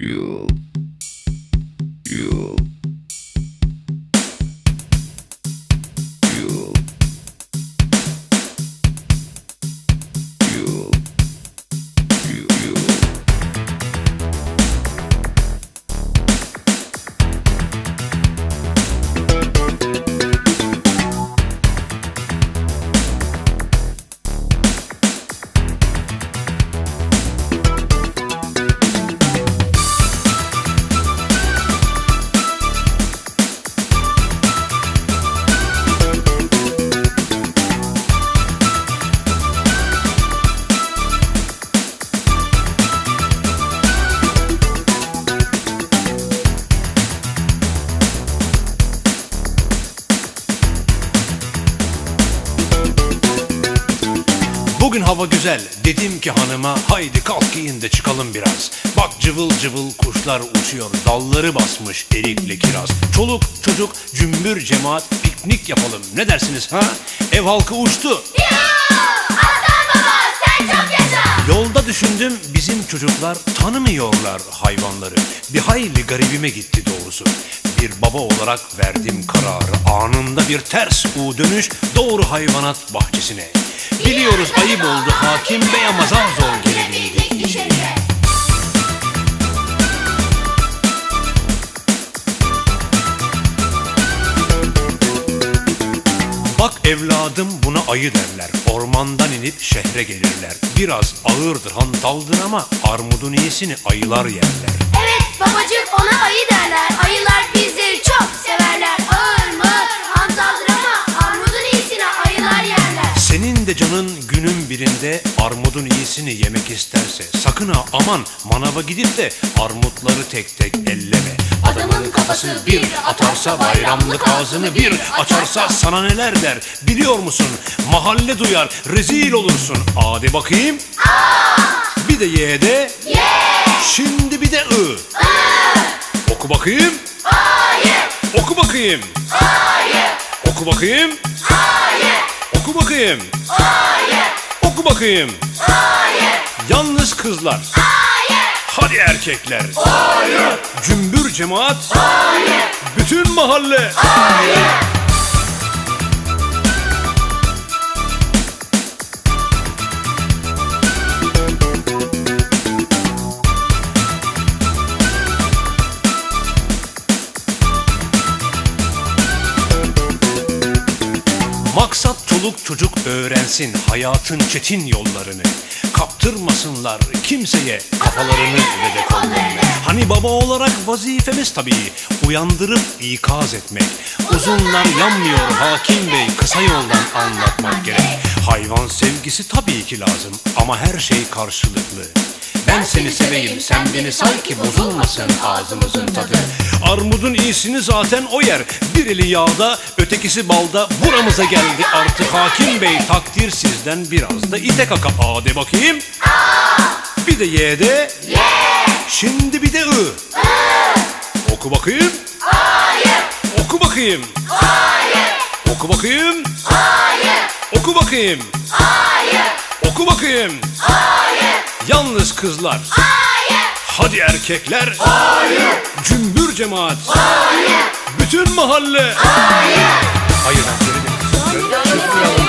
Yeah. Bugün hava güzel. Dedim ki hanıma haydi kalk giyin de çıkalım biraz. Bak cıvıl cıvıl kuşlar uçuyor. Dalları basmış erikle kiraz. Çoluk çocuk cümbür cemaat piknik yapalım. Ne dersiniz ha? Ev halkı uçtu. Yolda düşündüm bizim çocuklar tanımıyorlar hayvanları. Bir hayli garibime gitti doğrusu Bir baba olarak verdim kararı. Anında bir ters U dönüş doğru hayvanat bahçesine. Biliyoruz ayıp oldu hakim bey ama zar zor gelebildik Bak evladım buna ayı derler. Ormandan inip şehre gelirler. Biraz ağırdır hantaldır ama Armudun iyisini ayılar yerler. Evet babacık ona ayı derler. Ayılar de canın günün birinde armudun iyisini yemek isterse sakın ha aman manava gidip de armutları tek tek elleme. Adamın kafası bir atarsa bayramlık ağzını bir açarsa sana neler der biliyor musun? Mahalle duyar rezil olursun. Hadi bakayım. Bir de Y'de. Şimdi bir de I. Oku bakayım. Oku bakayım. Oku bakayım. Oku bakayım. Oku bakayım. Yalnız kızlar. Hadi erkekler. Cümbür cemaat. Bütün mahalle. Maksat çoluk çocuk öğrensin hayatın çetin yollarını. Kaptırmasınlar kimseye kafalarını ve de. Hani baba olarak vazifemiz tabii uyandırıp ikaz etmek. Uzunlar yanmıyor hakim bey kısa yoldan anlatmak gerek. Hayvan sevgisi tabii ki lazım ama her şey karşılıklı. Ben seni seveyim sen beni say ki bozulmasın ağzımızın tadı. Armudun iyisini zaten o yer. Bir eli yağda ötekisi balda. Buramıza geldi artık hakim bey. Takdir sizden biraz da ite kaka A de bakayım. Bir de Y'de Şimdi bir de I. Oku bakayım. Oku bakayım. Oku bakayım. Oku bakayım. Oku bakayım Yalnız kızlar. Hadi erkekler. Cümbür cemaat. Bütün mahalle. Hayır. Ben geri dönüyorum.